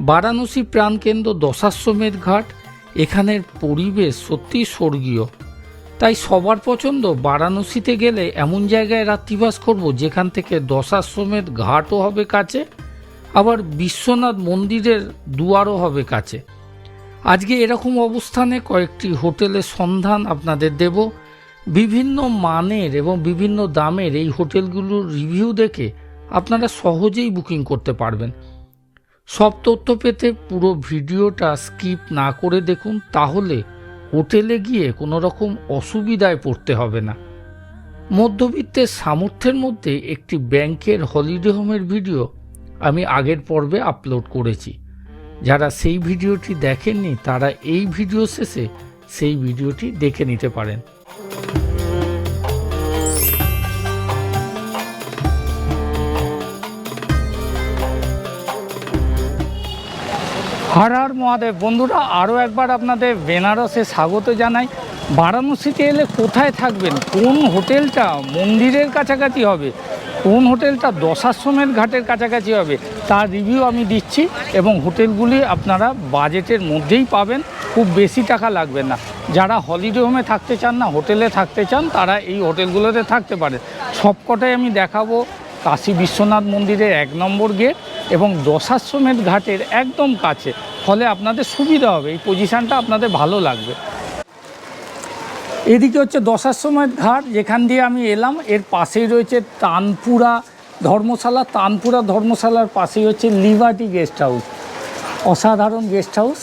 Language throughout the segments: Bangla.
বারাণসী প্রাণকেন্দ্র দশাশ্বমেধ ঘাট, এখানের পরিবেশ সত্যি স্বর্গীয়। তাই সবার পছন্দ বারাণসীতে গেলে এমন জায়গায় রাত্রিবাস করব যেখান থেকে দশাশ্বমেধ ঘাটও হবে কাছে, আবার বিশ্বনাথ মন্দিরের দুয়ারও হবে কাছে। আজকে এরকম অবস্থানে কয়েকটি হোটেলের সন্ধান আপনাদের দেব। বিভিন্ন মানের এবং বিভিন্ন দামের এই হোটেলগুলোর রিভিউ দেখে আপনারা সহজেই বুকিং করতে পারবেন। সব তথ্য পেতে পুরো ভিডিওটা স্কিপ না করে দেখুন, তাহলে হোটেলে গিয়ে কোনো রকম অসুবিধায় পড়তে হবে না। মধ্যবিত্তের সামর্থ্যের মধ্যে একটি ব্যাংকের হলিডে হোমের ভিডিও আমি আগের পর্বে আপলোড করেছি। যারা সেই ভিডিওটি দেখেননি, তারা এই ভিডিও শেষে সেই ভিডিওটি দেখে নিতে পারেন। হর হর মহাদেব। বন্ধুরা আরও একবার আপনাদের বেনারসে স্বাগত জানাই। বারাণসীতে এলে কোথায় থাকবেন? কোন হোটেলটা মন্দিরের কাছাকাছি হবে? কোন হোটেলটা দশাশ্রমের ঘাটের কাছাকাছি হবে? তার রিভিউ আমি দিচ্ছি এবং হোটেলগুলি আপনারা বাজেটের মধ্যেই পাবেন। খুব বেশি টাকা লাগবে না। যারা হলিডে হোমে থাকতে চান না, হোটেলে থাকতে চান, তারা এই হোটেলগুলোতে থাকতে পারে সবকটাই আমি দেখাবো। কাশী বিশ্বনাথ মন্দিরের এক নম্বর গেট এবং দশাশ্বমেধ ঘাটের একদম কাছে। ফলে আপনাদের সুবিধা হবে, এই পজিশানটা আপনাদের ভালো লাগবে। এদিকে হচ্ছে দশাশ্বমেধ ঘাট, যেখান দিয়ে আমি এলাম, এর পাশেই রয়েছে তানপুরা ধর্মশালা। তানপুরা ধর্মশালার পাশেই হচ্ছে লিবার্টি গেস্ট হাউস। অসাধারণ গেস্ট হাউস,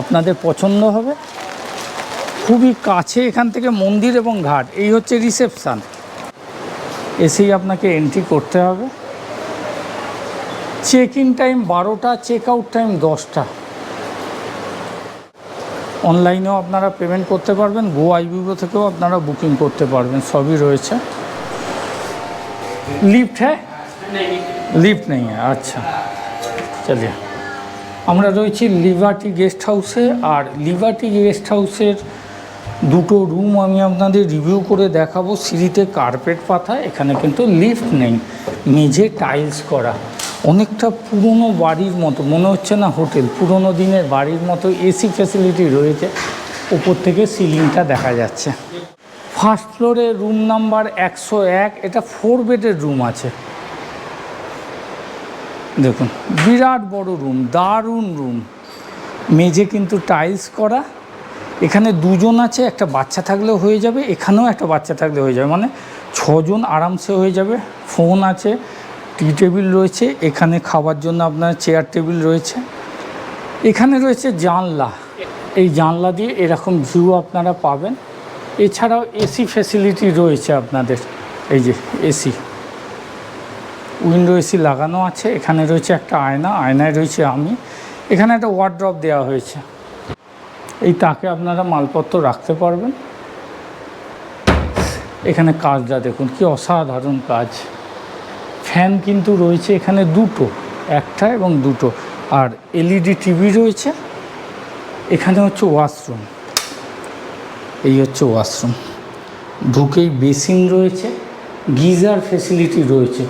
আপনাদের পছন্দ হবে। খুবই কাছে এখান থেকে মন্দির এবং ঘাট, এই হচ্ছে রিসেপশান। এসেই আপনাকে এন্ট্রি করতে হবে। চেক ইন টাইম বারোটা চেক আউট টাইম দশটা। অনলাইনেও আপনারা পেমেন্ট করতে পারবেন গো আইবিবো থেকেও আপনারা বুকিং করতে পারবেন, সবই রয়েছে। লিফট হ্যাঁ? লিফট নেই আচ্ছা। চলিয়ে। আমরা রয়েছি লিবার্টি গেস্ট হাউসে আর লিবার্টি গেস্ট হাউসের দুটো রুম আমি আপনাদের রিভিউ করে দেখাবো। সিঁড়িতে কার্পেট পাতা, এখানে কিন্তু লিফট নেই, মেঝে টাইলস করা। অনেকটা পুরনো বাড়ির মতো, মনে হচ্ছে না হোটেল পুরনো দিনের বাড়ির মতো এসি ফ্যাসিলিটি রয়েছে। উপর থেকে সিলিংটা দেখা যাচ্ছে। ফার্স্ট ফ্লোরে রুম নাম্বার একশো এক, এটা ফোর বেডের রুম আছে। দেখুন, বিরাট বড় রুম দারুণ রুম মেঝে কিন্তু টাইলস করা। এখানে দুজন আছে, একটা বাচ্চা থাকলেও হয়ে যাবে, এখানেও একটা বাচ্চা থাকলে হয়ে যাবে। মানে ছজন আরামসে হয়ে যাবে, ফোন আছে, টি টেবিল রয়েছে, এখানে খাবার জন্য আপনার চেয়ার টেবিল রয়েছে। এখানে রয়েছে জানলা। এই জানলা দিয়ে এরকম ভিউ আপনারা পাবেন। এছাড়াও এসি ফ্যাসিলিটি রয়েছে আপনাদের। এই যে এসি উইন্ডো এসি লাগানো আছে। এখানে রয়েছে একটা আয়না, আয়নায় রয়েছে আমি। এখানে একটা ওয়ার্ড্রপ দেওয়া হয়েছে। এই তাকে আপনারা মালপত্র রাখতে পারবেন। এখানে কাজটা দেখুন, কি অসাধারণ কাজ। ফ্যান কিন্তু রয়েছে এখানে দুটো, একটা এবং দুটো। আর এলইডি টিভি রয়েছে, এখানে হচ্ছে ওয়াশরুম। এই হচ্ছে ওয়াশরুম। ঢুকেই বেসিন রয়েছে, গিজার ফেসিলিটি রয়েছে।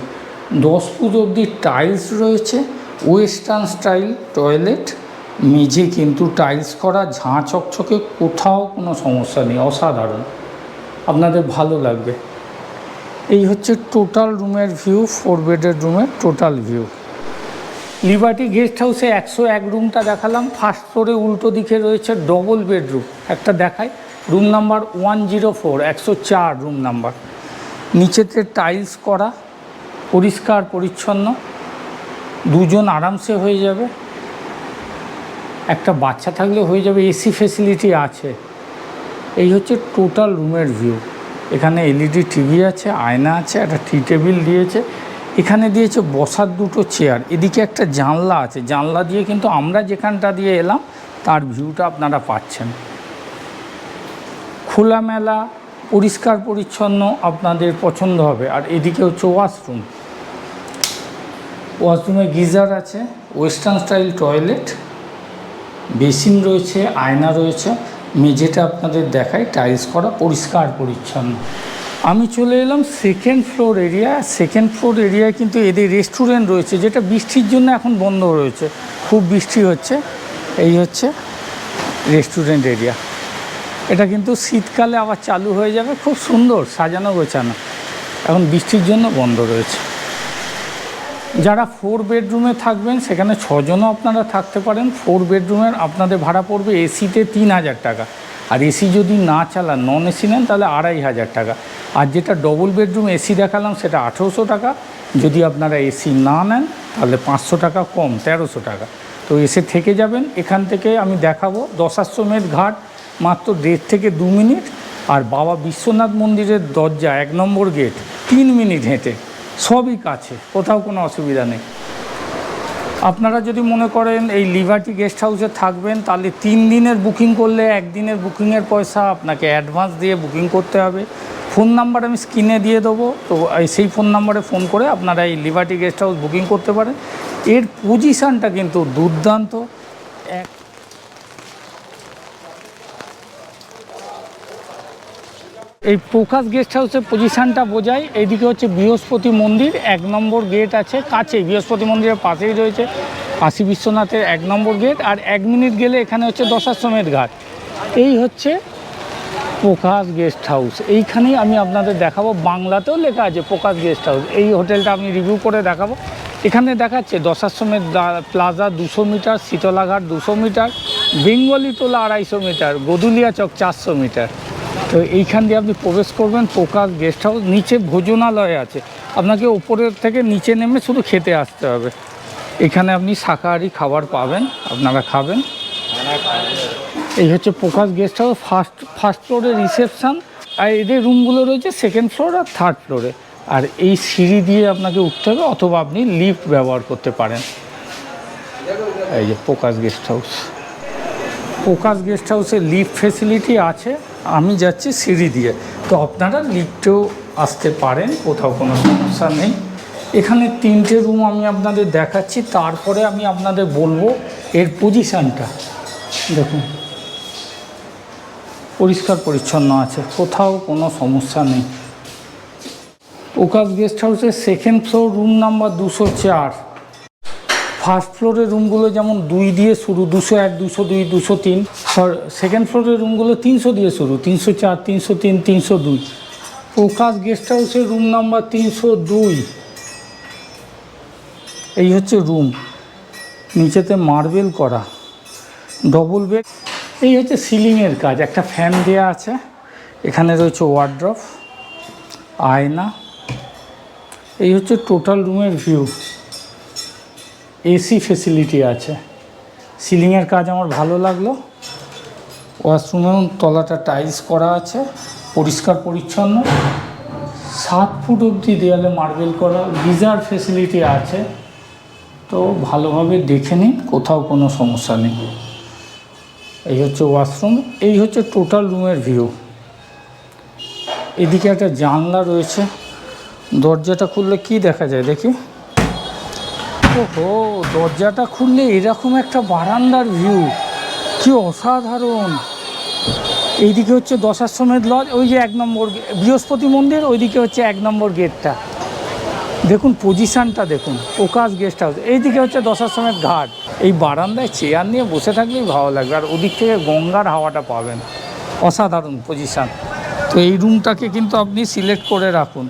দশ ফুট অবধি টাইলস রয়েছে, ওয়েস্টার্ন স্টাইল টয়লেট। মেঝে কিন্তু টাইলস করা, ঝাঁ চকচকে, কোথাও কোনো সমস্যা নেই, অসাধারণ। আপনাদের ভালো লাগবে। এই হচ্ছে টোটাল রুমের ভিউ ফোর বেডের রুমের টোটাল ভিউ লিবার্টি গেস্ট হাউসে একশো এক রুমটা দেখালাম। ফার্স্ট ফ্লোরে উল্টো দিকে রয়েছে ডবল বেডরুম একটা দেখায় room number one zero four একশো চার রুম নাম্বার নিচেতে টাইলস করা, পরিষ্কার, পরিচ্ছন্ন। দুজন আরামসে হয়ে যাবে। একটা বাচ্চা থাকলে হয়ে যাবে এসি ফেসিলিটি আছে। এই হচ্ছে টোটাল রুমের ভিউ এখানে এলইডি টিভি আছে, আয়না আছে, একটা টি টেবিল দিয়েছে। এখানে দিয়েছে বসার দুটো চেয়ার এদিকে একটা জানলা আছে। জানলা দিয়ে কিন্তু আমরা যেখানটা দিয়ে এলাম, তার ভিউটা আপনারা পাচ্ছেন। খোলামেলা, পরিষ্কার, পরিচ্ছন্ন আপনাদের পছন্দ হবে। আর এদিকে হচ্ছে ওয়াশরুম ওয়াশরুমে গিজার আছে ওয়েস্টার্ন স্টাইল টয়লেট বেসিন রয়েছে, আয়না রয়েছে। মেঝেটা আপনাদের দেখায় টাইলস করা পরিষ্কার পরিচ্ছন্ন। আমি চলে এলাম second floor area second floor এরিয়ায় কিন্তু এদের রেস্টুরেন্ট রয়েছে, যেটা বৃষ্টির জন্য এখন বন্ধ রয়েছে। খুব বৃষ্টি হচ্ছে। এই হচ্ছে রেস্টুরেন্ট এরিয়া এটা কিন্তু শীতকালে আবার চালু হয়ে যাবে। খুব সুন্দর, সাজানো গোছানো। এখন বৃষ্টির জন্য বন্ধ রয়েছে। যারা ফোর বেডরুমে থাকবেন, সেখানে ছজনও আপনারা থাকতে পারেন। ফোর বেডরুমের আপনাদের ভাড়া পড়বে এসিতে তিন হাজার টাকা। আর এসি যদি না চালান নন এসি নেন, তাহলে আড়াই হাজার টাকা। আর যেটা ডবল বেডরুম এসি দেখালাম, সেটা আঠেরোশো টাকা। যদি আপনারা এসি না নেন, তাহলে পাঁচশো টাকা কম, তেরোশো টাকা। তো এসে থেকে যাবেন। এখান থেকে আমি দেখাবো দশাশ্রমের ঘাট, মাত্র দেড় থেকে দু মিনিট। আর বাবা বিশ্বনাথ মন্দিরের দরজা, এক নম্বর গেট তিন মিনিট হেঁটে। সবই কাছে, কোথাও কোনো অসুবিধা নেই। আপনারা যদি মনে করেন এই লিবার্টি গেস্ট হাউসে থাকবেন, তাহলে তিন দিনের বুকিং করলে একদিনের বুকিংয়ের পয়সা আপনাকে অ্যাডভান্স দিয়ে বুকিং করতে হবে। ফোন নাম্বার আমি স্ক্রিনে দিয়ে দেবো, তো সেই ফোন নাম্বারে ফোন করে আপনারা এই লিবার্টি গেস্ট হাউস বুকিং করতে পারেন। এর পজিশানটা কিন্তু দুর্দান্ত। এক এই প্রকাশ গেস্ট হাউসের পজিশানটা বোঝায়। এইদিকে হচ্ছে বৃহস্পতি মন্দির, এক নম্বর গেট আছে কাছেই, বৃহস্পতি মন্দিরের পাশেই রয়েছে কাশী বিশ্বনাথের এক নম্বর গেট আর এক মিনিট গেলে এখানে হচ্ছে দশাশ্রমের ঘাট। এই হচ্ছে প্রকাশ গেস্ট হাউস এইখানেই আমি আপনাদের দেখাবো, বাংলাতেও লেখা আছে প্রকাশ গেস্ট হাউস এই হোটেলটা আমি রিভিউ করে দেখাবো। এখানে দেখাচ্ছে দশাশ্রমের দা- প্লাজা দুশো মিটার, শীতলাঘাট দুশো মিটার, বেঙ্গলি তোলা আড়াইশো মিটার, গদুলিয়া চক চারশো মিটার। তো এইখান দিয়ে আপনি প্রবেশ করবেন প্রকাশ গেস্ট হাউস নিচে ভোজনালয় আছে। আপনাকে ওপরের থেকে নিচে নেমে শুধু খেতে আসতে হবে। এখানে আপনি শাকাহারি খাবার পাবেন, আপনারা খাবেন। এই হচ্ছে Prakash guest house first first ফ্লোরে রিসেপশন আর এদের রুমগুলো রয়েছে সেকেন্ড ফ্লোর আর থার্ড ফ্লোরে আর এই সিঁড়ি দিয়ে আপনাকে উঠতে হবে, অথবা আপনি লিফট ব্যবহার করতে পারেন। এই যে Prakash guest house Prakash guest হাউসে লিফ্ট ফেসিলিটি আছে, আমি যাচ্ছি সিঁড়ি দিয়ে। তো আপনারা লিফটেও আসতে পারেন, কোথাও কোনো সমস্যা নেই। এখানে তিনটে রুম আমি আপনাদের দেখাচ্ছি, তারপরে আমি আপনাদের বলব এর পজিশানটা। দেখুন। পরিষ্কার পরিচ্ছন্ন আছে, কোথাও কোনো সমস্যা নেই। প্রকাশ গেস্ট হাউসের সেকেন্ড ফ্লোর রুম নাম্বার দুশো চার। ফার্স্ট ফ্লোরের রুমগুলো যেমন দুই দিয়ে শুরু, দুশো এক, দুশো দুই, দুশো তিন। আর সেকেন্ড ফ্লোরের রুমগুলো তিনশো দিয়ে শুরু, তিনশো চার, তিনশো তিন, তিনশো দুই। প্রকাশ গেস্ট হাউসের রুম নাম্বার তিনশো দুই। এই হচ্ছে রুম নিচেতে মার্বেল করা। ডবল বেড এই হচ্ছে সিলিংয়ের কাজ। একটা ফ্যান দেওয়া আছে। এখানে রয়েছে ওয়ার্ড্রফ আয়না। এই হচ্ছে টোটাল রুমের ভিউ এসি ফেসিলিটি আছে। সিলিংয়ের কাজ আমার ভালো লাগল। ওয়াশরুমেও তলাটা টাইলস করা আছে, পরিষ্কার পরিচ্ছন্ন। সাত ফুট অবধি দেয়ালে মার্বেল করা গিজার ফেসিলিটি আছে। তো ভালোভাবে দেখে নিন, কোথাও কোনো সমস্যা নেই। এই হচ্ছে ওয়াশরুম এই হচ্ছে টোটাল রুমের ভিউ এদিকে একটা জানলা রয়েছে। দরজাটা খুললে কি দেখা যায় দেখি? ওহো, দরজাটা খুললে এরকম একটা বারান্দার ভিউ কি অসাধারণ। এইদিকে হচ্ছে দশাশ্রমের লজ ওই যে এক নম্বর বৃহস্পতি মন্দির, ওইদিকে হচ্ছে এক নম্বর গেটটা দেখুন পজিশানটা দেখুন প্রকাশ গেস্ট হাউস এইদিকে হচ্ছে দশাশ্রমের ঘাট। এই বারান্দায় চেয়ার নিয়ে বসে থাকলেই ভালো লাগবে, আর ওদিক থেকে গঙ্গার হাওয়াটা পাবেন। অসাধারণ পজিশান তো এই রুমটাকে কিন্তু আপনি সিলেক্ট করে রাখুন।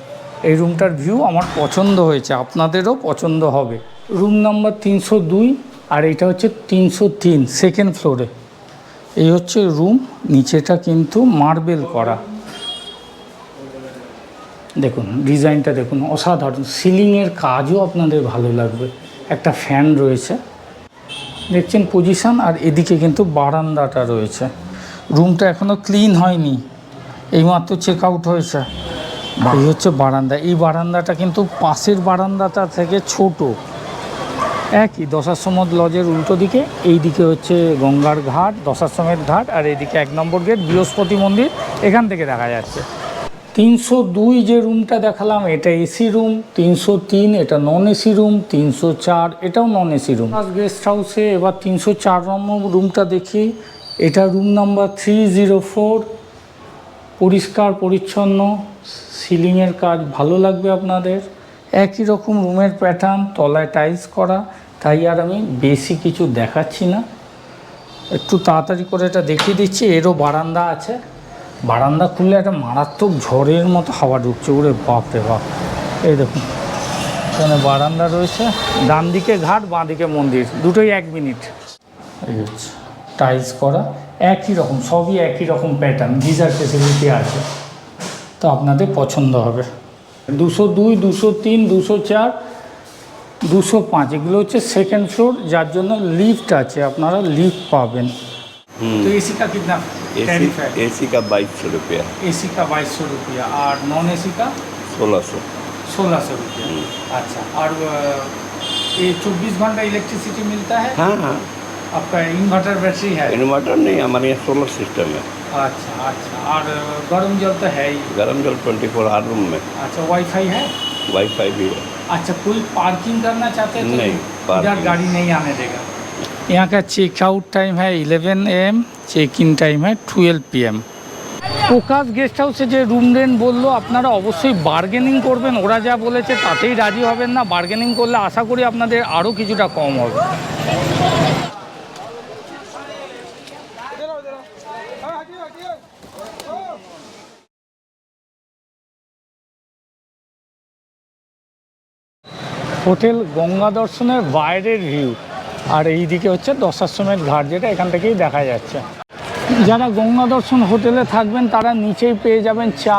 এই রুমটার ভিউ আমার পছন্দ হয়েছে, আপনাদেরও পছন্দ হবে। রুম নাম্বার তিনশো দুই আর এটা হচ্ছে তিনশো তিন সেকেন্ড ফ্লোরে এই হচ্ছে রুম নিচেটা কিন্তু মার্বেল করা। দেখুন ডিজাইনটা দেখুন অসাধারণ। সিলিংয়ের কাজও আপনাদের ভালো লাগবে। একটা ফ্যান রয়েছে। দেখছেন পজিশন আর এদিকে কিন্তু বারান্দাটা রয়েছে। রুমটা এখনও ক্লিন হয়নি। এইমাত্র চেক আউট হয়েছে। এই হচ্ছে বারান্দা। এই বারান্দাটা কিন্তু পাশের বারান্দাটা থেকে ছোট। একই দশাশ্রমদ লজের উল্টো দিকে, এই দিকে হচ্ছে গঙ্গার ঘাট দশাশ্রমের ঘাট, আর এইদিকে এক নম্বর গেট বৃহস্পতি মন্দির, এখান থেকে দেখা যাচ্ছে। তিনশো দুই যে রুমটা দেখালাম, এটা এসি রুম, তিনশো তিন এটা নন এসি রুম, তিনশো চার এটাও নন এসি রুম। গেস্ট হাউসে এবার তিনশো চার নম্বর রুমটা দেখি, এটা room number three zero four পরিষ্কার, পরিচ্ছন্ন, সিলিংয়ের কাজ ভালো লাগবে আপনাদের। একই রকম রুমের প্যাটার্ন তলায় টাইলস করা তাই আর আমি বেশি কিছু দেখাচ্ছি না। একটু তাড়াতাড়ি করে এটা দেখিয়ে দিচ্ছি, এরও বারান্দা আছে। বারান্দা খুললে একটা মারাত্মক ঝড়ের মতো হাওয়া ঢুকছে, ওরে বাপ রে বাপ। এই দেখুন, এখানে বারান্দা রয়েছে, ডান দিকে ঘাট, বাঁ দিকে মন্দির, দুটোই এক মিনিট। হচ্ছে টাইলস করা, একই রকম, সবই একই রকম প্যাটার্ন গিজার ফেসিলিটি আছে। তো আপনাদের পছন্দ হবে। দুশো দুই, দুশো তিন, দুশো চার দুশো পাঁচ এগুলো হচ্ছে সেকেন্ড ফ্লোর যার জন্য লিফট আছে আপনারা লিফট পাবেন हम्म, तो एसी का कितना एसी टैरिफ है एसी का बाईस सौ रुपया एसी का बाईस सौ रुपया और नॉन एसी का सोलह सौ सोलह सौ रुपया अच्छा और अ, ये चौबीस घंटा इलेक्ट्रिसिटी मिलता है हाँ हाँ आपका इन्वर्टर बैटरी है इन्वर्टर नहीं हमारे यहाँ सोलर सिस्टम है अच्छा अच्छा और अ, गर्म जल तो है ही गर्म जल ट्वेंटी फोर हर रूम में अच्छा वाईफाई है वाईफाई भी है अच्छा कोई पार्किंग करना चाहते हैं तो नहीं, इधर पार्किंग। गाड़ी नहीं आने देगा यहाँ का चेकआउट टाइम है 11 एम চেক ইন টাইম है 12 পি এম প্রকাশ গেস্ট হাউসে যে রুম রেন্ট বললো আপনারা অবশ্যই বার্গেনিং করবেন ওরা যা বলেছে তাতেই রাজি হবেন না বার্গেনিং করলে আশা করি আপনাদের আরও কিছুটা কম হবে হোটেল গঙ্গা দর্শনের বাইরের ভিউ আর এই দিকে হচ্ছে দশাশ্রমের ঘাট, যেটা এখান থেকেই দেখা যাচ্ছে। যারা গঙ্গা দর্শন হোটেলে থাকবেন, তারা নিচেই পেয়ে যাবেন চা।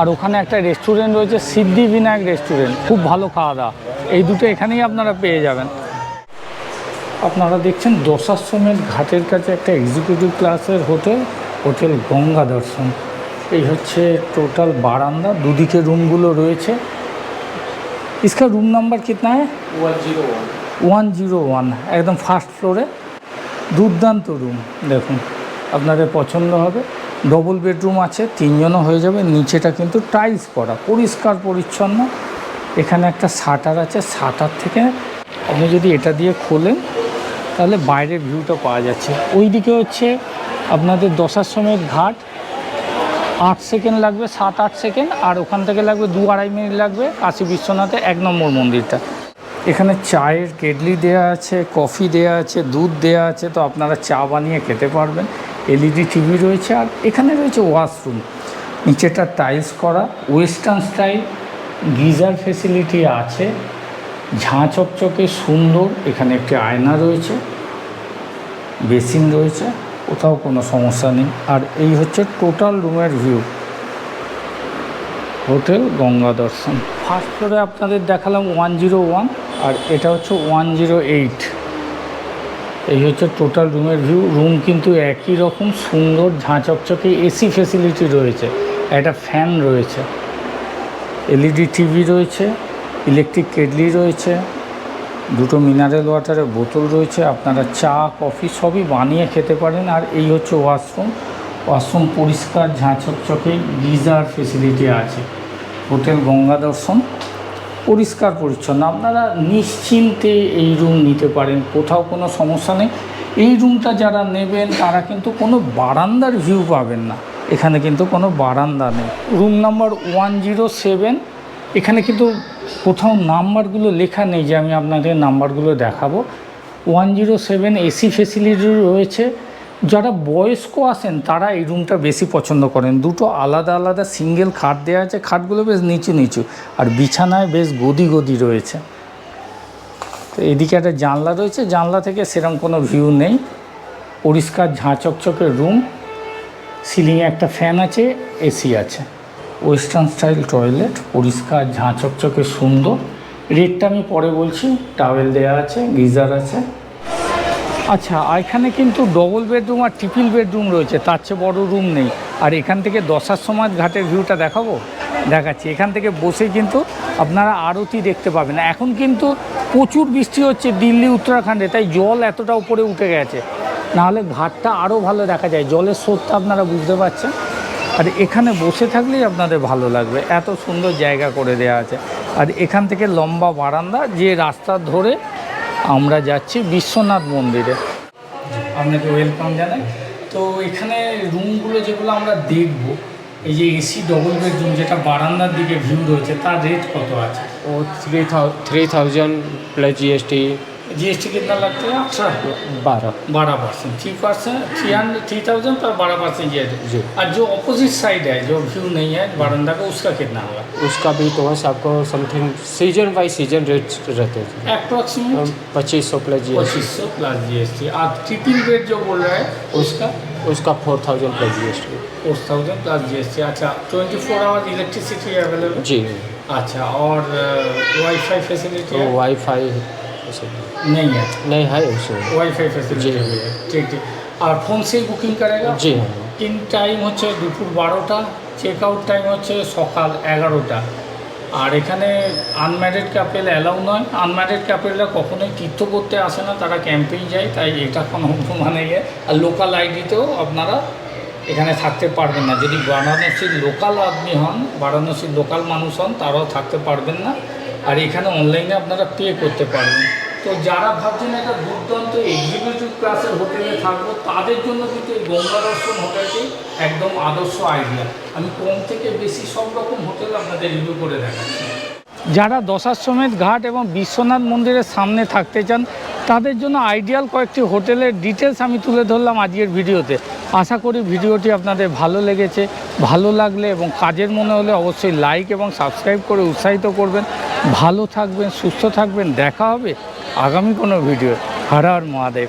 আর ওখানে একটা রেস্টুরেন্ট রয়েছে, সিদ্ধি বিনায়ক রেস্টুরেন্ট খুব ভালো খাওয়া দাওয়া। এই দুটো এখানেই আপনারা পেয়ে যাবেন। আপনারা দেখছেন দশাশ্রমের ঘাটের কাছে একটা এক্সিকিউটিভ ক্লাসের হোটেল হোটেল গঙ্গা দর্শন। এই হচ্ছে টোটাল বারান্দা। দুদিকে রুমগুলো রয়েছে। इसका रूम नंबर कितना है one zero one one zero one একদম ফার্স্ট ফ্লোরে দুর্দান্ত রুম দেখুন আপনাদের পছন্দ হবে ডবল বেডরুম আছে তিনজনও হয়ে যাবে নিচেটা কিন্তু টাইলস করা পরিষ্কার পরিচ্ছন্ন এখানে একটা শাটার আছে শাটার থেকে আপনি যদি এটা দিয়ে খোলেন তাহলে বাইরের ভিউটা পাওয়া যাচ্ছে ওই দিকে হচ্ছে আপনাদের দশাশ্রমের ঘাট আট সেকেন্ড লাগবে, সাত, আট সেকেন্ড, আর ওখান থেকে লাগবে দু আড়াই মিনিট লাগবে কাশী বিশ্বনাথে এক নম্বর মন্দিরটা। এখানে চায়ের কেটলি দেয়া আছে, কফি দেয়া আছে, দুধ দেয়া আছে, তো আপনারা চা বানিয়ে খেতে পারবেন। এলইডি টিভি রয়েছে, আর এখানে রয়েছে ওয়াশরুম। নিচেটা টাইলস করা, ওয়েস্টার্ন স্টাইল গিজার ফেসিলিটি আছে। ঝাঁ চকচকে সুন্দর, এখানে একটি আয়না রয়েছে, বেসিন রয়েছে। কোথাও কোনো সমস্যা নেই। আর এই হচ্ছে টোটাল রুমের ভিউ হোটেল গঙ্গা দর্শন। ফার্স্ট ফ্লোরে আপনাদের দেখালাম ওয়ান জিরো ওয়ান আর এটা হচ্ছে ওয়ান জিরো এইট এই হচ্ছে টোটাল রুমের ভিউ রুম কিন্তু একই রকম, সুন্দর ঝাঁ চকচকে এসি ফেসিলিটি রয়েছে। একটা ফ্যান রয়েছে। এলইডি টিভি রয়েছে। ইলেকট্রিক কেটলি রয়েছে। দুটো মিনারেল ওয়াটারের বোতল রয়েছে, আপনারা চা, কফি সবই বানিয়ে খেতে পারেন। আর এই হচ্ছে ওয়াশরুম ওয়াশরুম পরিষ্কার ঝাঁ চকচকে গিজার ফেসিলিটি আছে। হোটেল গঙ্গা দর্শন, পরিষ্কার পরিচ্ছন্ন। আপনারা নিশ্চিন্তে এই রুম নিতে পারেন, কোথাও কোনো সমস্যা নেই। এই রুমটা যারা নেবেন, তারা কিন্তু কোনো বারান্দার ভিউ পাবেন না। এখানে কিন্তু কোনো বারান্দা নেই। Room number one zero seven এখানে কিন্তু কোথাও নাম্বারগুলো লেখা নেই যে আমি আপনাদের নাম্বারগুলো দেখাবো। One zero seven AC facility রয়েছে। যারা বয়স্ক আসেন তারা এই রুমটা বেশি পছন্দ করেন। দুটো আলাদা আলাদা সিঙ্গেল খাট দেওয়া আছে। খাটগুলো বেশ নিচু নিচু। আর বিছানায় বেশ গদি গদি রয়েছে। তো এদিকে একটা জানলা রয়েছে। জানলা থেকে সেরকম কোনো ভিউ নেই। পরিষ্কার ঝাঁ চকচকে রুম। সিলিংয়ে একটা ফ্যান আছে, এসি আছে। ওয়েস্টার্ন স্টাইল টয়লেট, পরিষ্কার, ঝাঁ চকচকে, সুন্দর। রেটটা আমি পরে বলছি টাওয়েল দেওয়া আছে, গিজার আছে। আচ্ছা এখানে কিন্তু ডবল বেডরুম আর ট্রিপল বেডরুম রয়েছে, তার চেয়ে বড় রুম নেই। আর এখান থেকে দশার সমাজ ঘাটের ভিউটা দেখাবো? দেখাচ্ছি। এখান থেকে বসে কিন্তু আপনারা আরতি দেখতে পাবেন। এখন কিন্তু প্রচুর বৃষ্টি হচ্ছে দিল্লি, উত্তরাখণ্ডে, তাই জল এতটা উপরে উঠে গেছে। নাহলে ঘাটটা আরও ভালো দেখা যায়। জলের স্রোতটা আপনারা বুঝতে পারছেন। আর এখানে বসে থাকলেই আপনাদের ভালো লাগবে। এত সুন্দর জায়গা করে দেয়া আছে। আর এখান থেকে লম্বা বারান্দা যে রাস্তা ধরে আমরা যাচ্ছি বিশ্বনাথ মন্দিরে। আপনাকে ওয়েলকাম জানাই। তো এখানে রুমগুলো যেগুলো আমরা দেখব, এই যে এসি ডবল বেডরুম যেটা বারান্দার দিকে ভিউ রয়েছে, তার রেট কত আছে? ও three three thousand plus GST GST कितना लगता है? अठारह बारह। बारह percent three percent three hundred three thousand पर बारह परसेंट जी। जी। और जो अपोजिट साइड है जो व्यू नहीं है बारंदा का उसका कितना होगा? उसका भी तो है आपको something season by season rate रहते हैं। अप्रॉक्सीमेट पच्चीस सौ प्लस जी पच्चीस सौ प्लस जी एस टी आप ट्रिपल बेड जो बोल रहा है उसका? उसका four thousand plus G S T four thousand plus G S T अच्छा twenty four hour electricity available जी। अच्छा और वाईफाई फैसिलिटी तो वाई फाई नहीं है नहीं है उसमें ওয়াইফাই ফ্যাসিলিটি জি। ঠিক ঠিক আর ফোন সেই বুকিং করেগা जी हाँ ইন টাইম হচ্ছে দুপুর বারোটা চেক আউট টাইম হচ্ছে সকাল এগারোটা আর এখানে আনম্যারিড কাপেল অ্যালাউ নয় আনম্যারিড কাপেলরা কখনোই তীর্থ করতে আসে না তারা ক্যাম্পেই যায় তাই এটা কোনো মানে ইয়ে আর লোকাল আইডিতেও আপনারা এখানে থাকতে পারবেন না যদি বারাণসীর লোকাল আদমি হন বারাণসীর লোকাল মানুষ হন তারাও থাকতে পারবেন না আর এখানে অনলাইনে আপনারা পে করতে পারবেন তো যারা ভাবছেন একটা দুর্দান্ত এক্সিকিউটিভ ক্লাসের হোটেলে থাকব, তাদের জন্য কিন্তু এই গঙ্গা দর্শন হোটেলটি একদম আদর্শ আইডিয়া আমি কম থেকে বেশি সব রকম হোটেল আপনাদের রিভিউ করে দেখাচ্ছি। যারা দশাশ্বমেধ ঘাট এবং বিশ্বনাথ মন্দিরের সামনে থাকতে চান, তাদের জন্য আইডিয়াল কয়েকটি হোটেলের ডিটেলস আমি তুলে ধরলাম আজকের ভিডিওতে। আশা করি ভিডিওটি আপনাদের ভালো লেগেছে, ভালো লাগলে এবং কাজের মনে হলে অবশ্যই লাইক এবং সাবস্ক্রাইব করে উৎসাহিত করবেন। ভালো থাকবেন, সুস্থ থাকবেন, দেখা হবে আগামী কোনো ভিডিও হর হর মহাদেব।